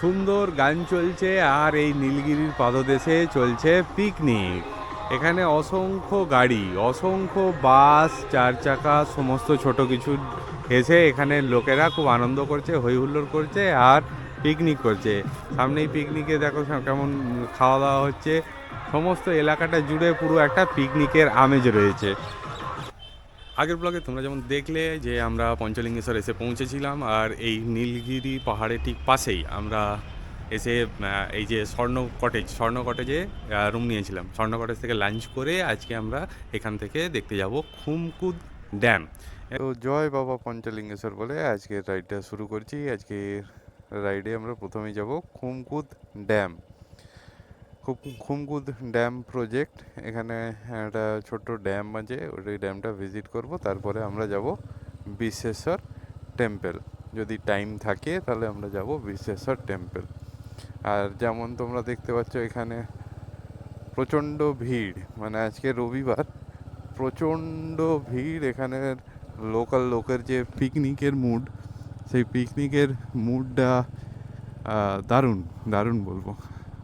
সুন্দর গান চলছে আর এই নীলগিরির পাদদেশে চলছে পিকনিক। এখানে অসংখ্য গাড়ি, অসংখ্য বাস, চার চাকা, সমস্ত ছোট কিছু এসে এখানে লোকেরা খুব আনন্দ করছে হই হুল্লোড় করছে আর পিকনিক করছে। সামনেই পিকনিকে দেখো কেমন খাওয়া দাওয়া হচ্ছে। সমস্ত এলাকাটা জুড়ে পুরো একটা পিকনিকের আমেজ রয়েছে। আগের ব্লগে তোমরা যেমন দেখলে যে আমরা পঞ্চলিঙ্গেশ্বর এসে পৌঁছেছিলাম, আর এই নীলগিরি পাহাড়ের ঠিক পাশেই আমরা এসে এই যে স্বর্ণ কটেজ স্বর্ণ কটেজে রুম নিয়েছিলাম। স্বর্ণ কটেজ থেকে লাঞ্চ করে আজকে আমরা এখান থেকে দেখতে যাব খুমকুদ ড্যাম তো জয় বাবা পঞ্চলিঙ্গেশ্বর বলে আজকের রাইডটা শুরু করছি। আজকে রাইডে আমরা প্রথমেই যাব খুমকুদ ড্যাম খুব খুমকুদ ড্যাম প্রজেক্ট। এখানে একটা ছোট্ট ড্যাম আছে, ওই ড্যামটা ভিজিট করব। তারপরে আমরা যাব বিশ্বেশ্বর টেম্পল। যদি টাইম থাকে, তাহলে আমরা যাব বিশ্বেশ্বর টেম্পল। আর যেমন তোমরা দেখতে পাচ্ছ, এখানে প্রচণ্ড ভিড়। মানে আজকে রবিবার, প্রচণ্ড ভিড়। এখানের লোকাল লোকের যে পিকনিকের মুড সেই পিকনিকের মুডটা দারুণ দারুণ বলব।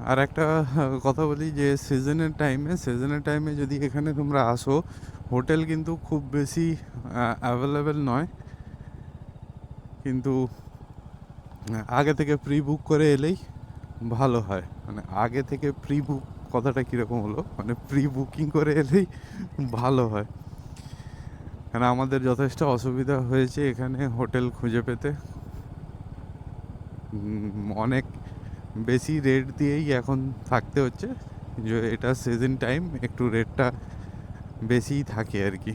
আর একটা কথা বলি যে সিজনের টাইমে সিজনের টাইমে যদি এখানে তোমরা আসো হোটেল কিন্তু খুব বেশি অ্যাভেলেবেল নয়। কিন্তু আগে থেকে প্রি বুক করে এলেই ভালো হয়। মানে আগে থেকে প্রি বুক কথাটা কীরকম হলো? মানে প্রি বুকিং করে এলেই ভালো হয়। কারণ আমাদের যথেষ্ট অসুবিধা হয়েছে এখানে হোটেল খুঁজে পেতে। অনেক বেশি রেট দিয়েই এখন থাকতে হচ্ছে। যে এটা সিজন টাইম একটু রেটটা বেশিই থাকে আর কি।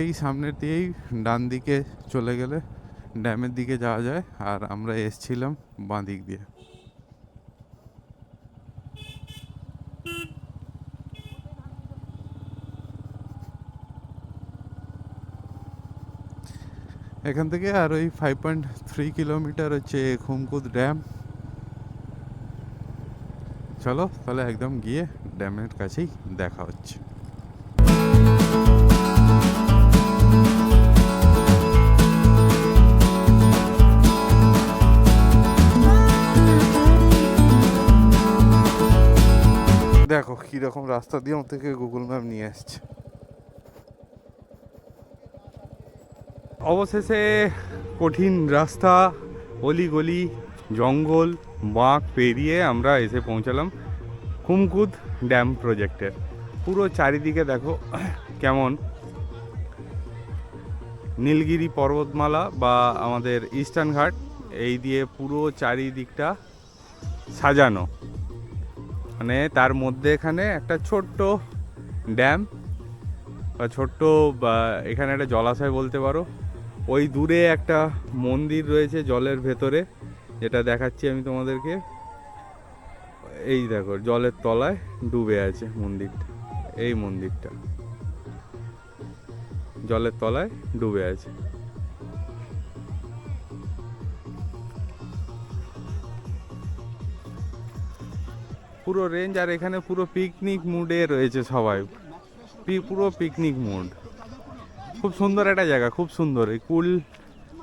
এই সামনের দিয়েই ডান দিকে চলে গেলে ড্যামের দিকে যাওয়া যায়। আর আমরা এসছিলাম বাঁ দিক দিয়ে। এখান থেকে আর ওই ফাইভ পয়েন্ট থ্রি কিলোমিটার হচ্ছে খুমকুদ ড্যাম চলো, তাহলে একদম গিয়ে ড্যামের কাছেই দেখা হচ্ছে। দেখো, কীরকম রাস্তা দিয়ে আমার থেকে গুগল ম্যাপ নিয়ে আসছে। অবশেষে কঠিন রাস্তা, অলিগলি, জঙ্গল বাঁক পেরিয়ে আমরা এসে পৌঁছালাম কুমকুদ ড্যাম প্রজেক্টের পুরো চারিদিকে দেখো কেমন নীলগিরি পর্বতমালা বা আমাদের ইস্টার্ন ঘাট, এই দিয়ে পুরো চারিদিকটা সাজানো। মানে তার মধ্যে এখানে একটা ছোট্ট ড্যাম বা ছোট্ট এখানে একটা জলাশয় বলতে পারো। ওই দূরে একটা মন্দির রয়েছে জলের ভেতরে। যেটা দেখাচ্ছি আমি তোমাদেরকে, এই দেখো, জলের তলায় ডুবে আছে মন্দিরটা, এই মন্দিরটা। জলের তলায় ডুবে আছে। পুরো রেঞ্জ আর এখানে পুরো পিকনিক মুডে রয়েছে সবাই। পুরো পিকনিক মুড খুব সুন্দর একটা জায়গা, খুব সুন্দর। এই কুল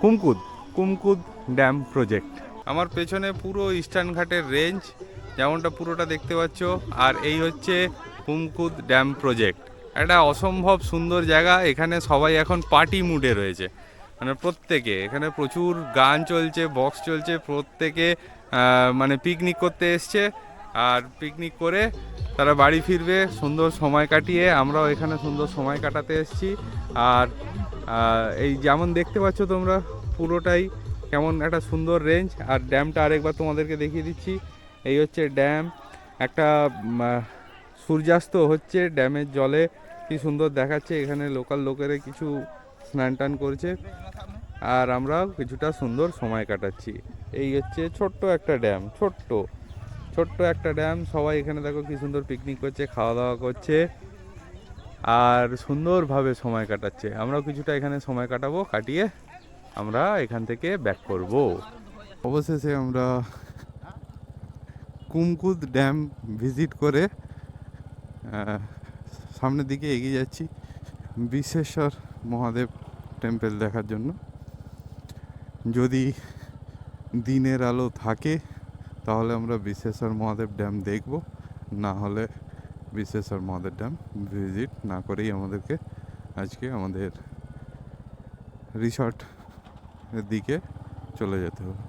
কুমকুদ কুমকুদ ড্যাম প্রজেক্ট আমার পেছনে পুরো ইস্টার্ন ঘাটের রেঞ্জ যেমনটা পুরোটা দেখতে পাচ্ছ। আর এই হচ্ছে কুমকুদ ড্যাম প্রজেক্ট একটা অসম্ভব সুন্দর জায়গা, এখানে সবাই এখন পার্টি মুডে রয়েছে। মানে প্রত্যেকে, এখানে প্রচুর গান চলছে বক্স চলছে, প্রত্যেকে মানে পিকনিক করতে এসছে। আর পিকনিক করে তারা বাড়ি ফিরবে, সুন্দর সময় কাটিয়ে, আমরাও এখানে সুন্দর সময় কাটাতে এসেছি। আর এই যেমন দেখতে পাচ্ছ তোমরা, পুরোটাই কেমন একটা সুন্দর রেঞ্জ আর ড্যামটা আরেকবার তোমাদেরকে দেখিয়ে দিচ্ছি। এই হচ্ছে ড্যাম একটা সূর্যাস্ত হচ্ছে ড্যামের জলে। কি সুন্দর দেখাচ্ছে, এখানে লোকাল লোকেরা কিছু স্নান টান করছে। আর আমরাও কিছুটা সুন্দর সময় কাটাচ্ছি। এই হচ্ছে ছোট্ট একটা ড্যাম ছোট্ট ছোট্ট একটা ড্যাম সবাই এখানে দেখো কি সুন্দর পিকনিক করছে, খাওয়া দাওয়া করছে। আর সুন্দরভাবে সময় কাটাচ্ছে। আমরাও কিছুটা এখানে সময় কাটাবো, কাটিয়ে আমরা এখান থেকে ব্যাক করব। অবশেষে আমরা কুমকুদ ড্যাম ভিজিট করে সামনের দিকে এগিয়ে যাচ্ছি বিশ্বেশ্বর মহাদেব টেম্পল দেখার জন্য। যদি দিনের আলো থাকে, তাহলে আমরা বিশ্বেশ্বর মহাদেব ড্যাম দেখব। না হলে বিশ্বেশ্বর মহাদেব ড্যাম ভিজিট না করেই আমাদেরকে আজকে আমাদের রিসর্ট দিকে চলে যেতে হবে।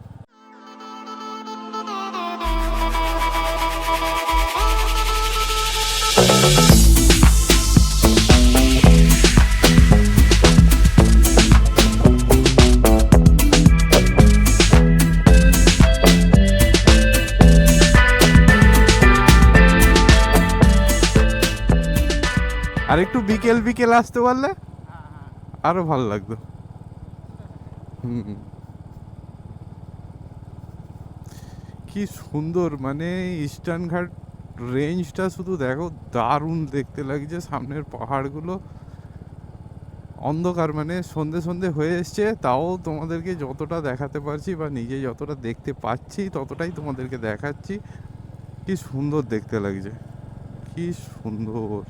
আর একটু বিকেল বিকেল আসতে পারলে আরও ভালো লাগতো। কি সুন্দর মানে ইস্টার্ন ঘাট রেঞ্জটা শুধু দেখো, দারুণ দেখতে লাগছে। সামনের পাহাড়গুলো অন্ধকার মানে সন্ধে সন্ধে হয়ে এসছে, তাও তোমাদেরকে যতটা দেখাতে পারছি বা নিজে যতটা দেখতে পাচ্ছি, ততটাই তোমাদেরকে দেখাচ্ছি। কি সুন্দর দেখতে লাগছে, কি সুন্দর।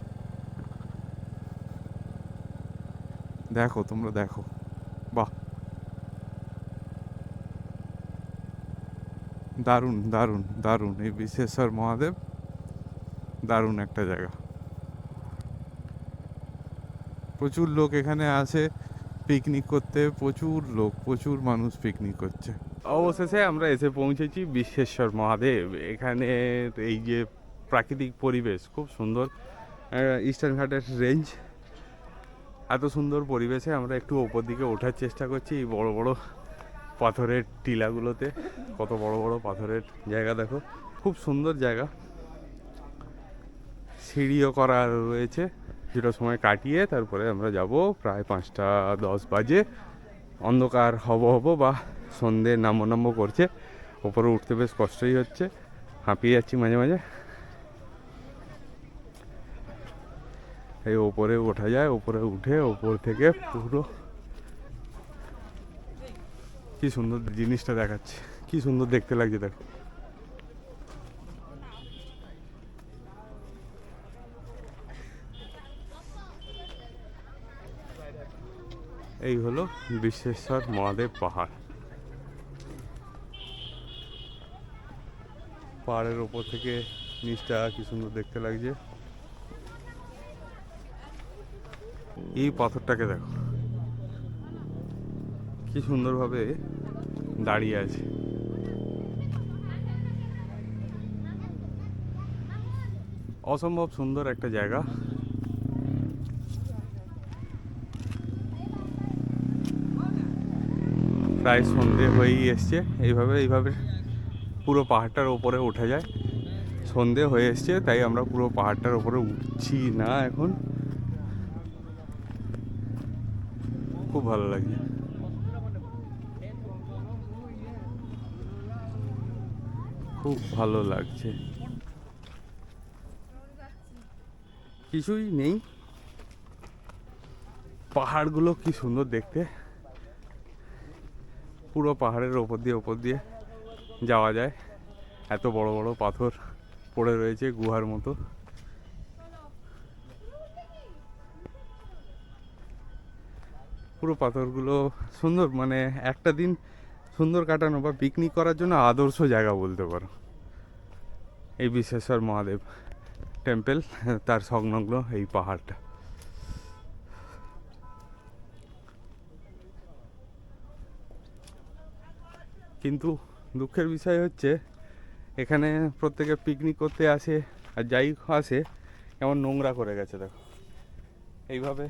দেখো, তোমরা দেখো। বাহ! দারুণ দারুণ দারুণ। এই বিশ্বেশ্বর মহাদেব, দারুণ একটা জায়গা। প্রচুর লোক এখানে আসে পিকনিক করতে, প্রচুর লোক, প্রচুর মানুষ পিকনিক করছে। অবশেষে আমরা এসে পৌঁছেছি বিশ্বেশ্বর মহাদেব। এখানে এই যে প্রাকৃতিক পরিবেশ, খুব সুন্দর। ইস্টার্ন ঘাটের রেঞ্জ এত সুন্দর পরিবেশে আমরা একটু ওপর দিকে ওঠার চেষ্টা করছি। এই বড় বড় পাথরের টিলাগুলোতে, কত বড় বড় পাথরের জায়গা দেখো। খুব সুন্দর জায়গা। সিঁড়িও করা রয়েছে। যেটা সময় কাটিয়ে তারপরে আমরা যাব প্রায় পাঁচটা দশ বাজে। অন্ধকার হব হব বা সন্ধে নামো নামো করছে। ওপরে উঠতে বেশ কষ্টই হচ্ছে। হাঁপিয়ে যাচ্ছি মাঝে মাঝে। এই ওপরে ওঠা যায়, ওপরে উঠে ওপর থেকে পুরো কি সুন্দর জিনিসটা দেখাচ্ছে। কি সুন্দর দেখতে লাগছে দেখো। এই হলো বিশ্বেশ্বর মহাদেব পাহাড়। পাহাড়ের ওপর থেকে নিচটা কি সুন্দর দেখতে লাগছে। এই পাথরটাকে দেখো। কি সুন্দরভাবে দাঁড়িয়ে আছে। অসম্ভব সুন্দর একটা জায়গা। প্রায় সন্ধে হয়েই এসছে। এইভাবে এইভাবে পুরো পাহাড়টার ওপরে ওঠা যায়। সন্ধে হয়ে এসছে, তাই আমরা পুরো পাহাড়টার ওপরে উঠছি না এখন। খুব ভালো লাগছে খুব ভালো লাগছে। কিছুই নেই। পাহাড়গুলো কি সুন্দর দেখতে। পুরো পাহাড়ের ওপর দিয়ে ওপর দিয়ে যাওয়া যায়। এত বড় বড় পাথর পড়ে রয়েছে গুহার মতো। পুরো পাথরগুলো সুন্দর মানে একটা দিন সুন্দর কাটানো বা পিকনিক করার জন্য আদর্শ জায়গা বলতে পারো। এই বিশ্বেশ্বর মহাদেব টেম্পল তার সংলগ্ন এই পাহাড়টা। কিন্তু দুঃখের বিষয় হচ্ছে, এখানে প্রত্যেকে পিকনিক করতে আসে আর যাই আসে, কেমন নোংরা করে গেছে দেখো। এইভাবে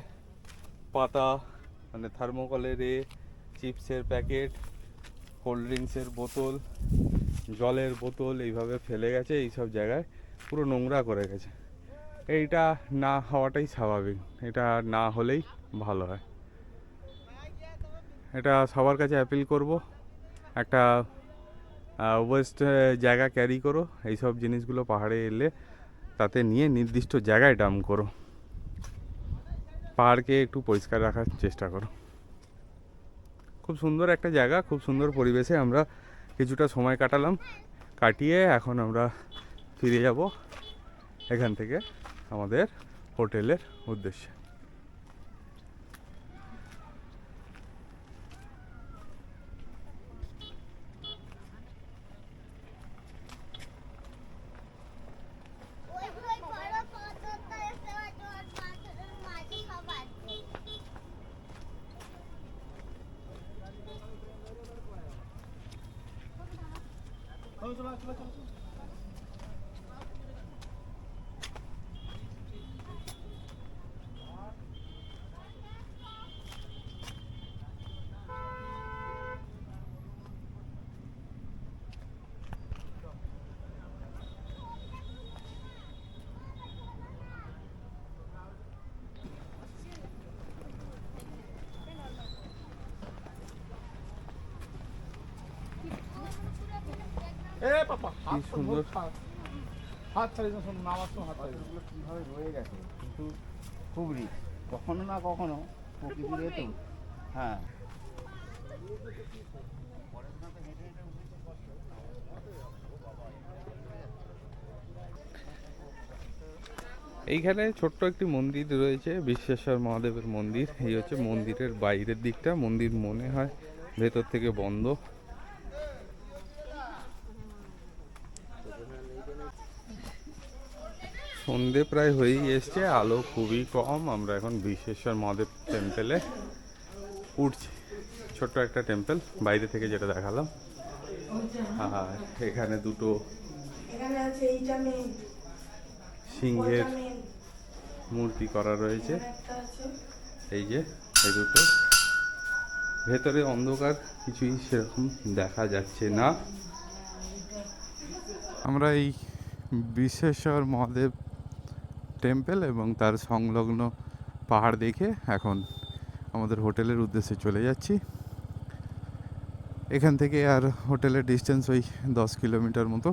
পাতা মানে থার্মোকলের এ চিপসের প্যাকেট কোল্ড ড্রিঙ্কসের বোতল, জলের বোতল এইভাবে ফেলে গেছে, এইসব জায়গায় পুরো নোংরা করে গেছে। এইটা না হওয়াটাই স্বাভাবিক, এটা না হলেই ভালো হয়। এটা সবার কাছে অ্যাপিল করব, একটা ওয়েস্ট জায়গা ক্যারি করো, এইসব জিনিসগুলো পাহাড়ে এলে তাতে নিয়ে নির্দিষ্ট জায়গায় ডাম করো। পাহাড়কে একটু পরিষ্কার রাখার চেষ্টা করো। খুব সুন্দর একটা জায়গা, খুব সুন্দর পরিবেশে আমরা কিছুটা সময় কাটালাম। কাটিয়ে এখন আমরা ফিরে যাব এখান থেকে আমাদের হোটেলের উদ্দেশ্যে। Yolculuğa çıkacağız. এ পাপা হাত সুন্দর। হাত- হাত ছাড়িয়ে শোনো, নামার সময় হাত ছাড়িয়ে দাও। রয়ে গেছে? কিন্তু খুব রিস্ক কখনো না কখনো প্রকৃতির হ্যাঁ। এইখানে ছোট্ট একটি মন্দির রয়েছে বিশ্বেশ্বর মহাদেবের মন্দির। এই হচ্ছে মন্দিরের বাইরের দিকটা। মন্দির মনে হয় ভেতর থেকে বন্ধ। সন্ধে প্রায় হয়েই এসছে আলো খুবই কম আমরা এখন বিশ্বেশ্বর মহাদেব টেম্পেলে উঠছি। ছোট্ট একটা টেম্পেল বাইরে থেকে যেটা দেখালাম। আর এখানে দুটো সিংহের মূর্তি করা রয়েছে। এই যে এই দুটো। ভেতরে অন্ধকার কিছুই সেরকম দেখা যাচ্ছে না। আমরা এই বিশ্বেশ্বর মহাদেব টেম্পল এবং তার সংলগ্ন পাহাড় দেখে এখন আমাদের হোটেলের উদ্দেশ্যে চলে যাচ্ছি। এখান থেকে আর হোটেলের ডিস্টেন্স ওই দশ কিলোমিটার মতো।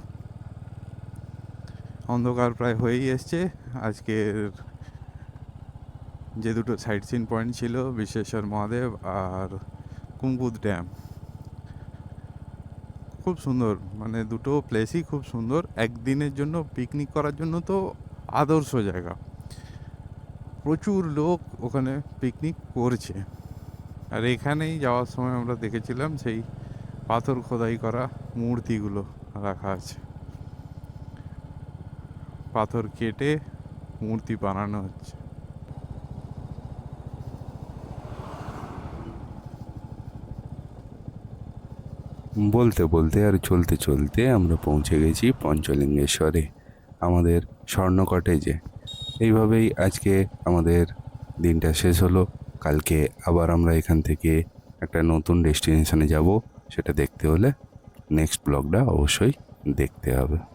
অন্ধকার প্রায় হয়েই এসছে। আজকের যে দুটো সাইট সিন পয়েন্ট ছিল, বিশ্বেশ্বর মহাদেব আর কুমকুদ ড্যাম খুব সুন্দর মানে দুটো প্লেসই খুব সুন্দর। একদিনের জন্য পিকনিক করার জন্য তো আদর্শ জায়গা। প্রচুর লোক ওখানে পিকনিক করছে। আর এখানেই যাওয়ার সময় আমরা দেখেছিলাম সেই পাথর খোদাই করা মূর্তিগুলো রাখা আছে। পাথর কেটে মূর্তি বানানো হচ্ছে। বলতে বলতে আর চলতে চলতে আমরা পৌঁছে গেছি পঞ্চলিঙ্গেশ্বরে। আমাদের স্বর্ণ কটেজে। এইভাবেই আজকে আমাদের দিনটা শেষ হলো। কালকে আবার আমরা এখান থেকে একটা নতুন ডেস্টিনেশনে যাব, সেটা দেখতে হলে নেক্সট ব্লগটা অবশ্যই দেখতে হবে।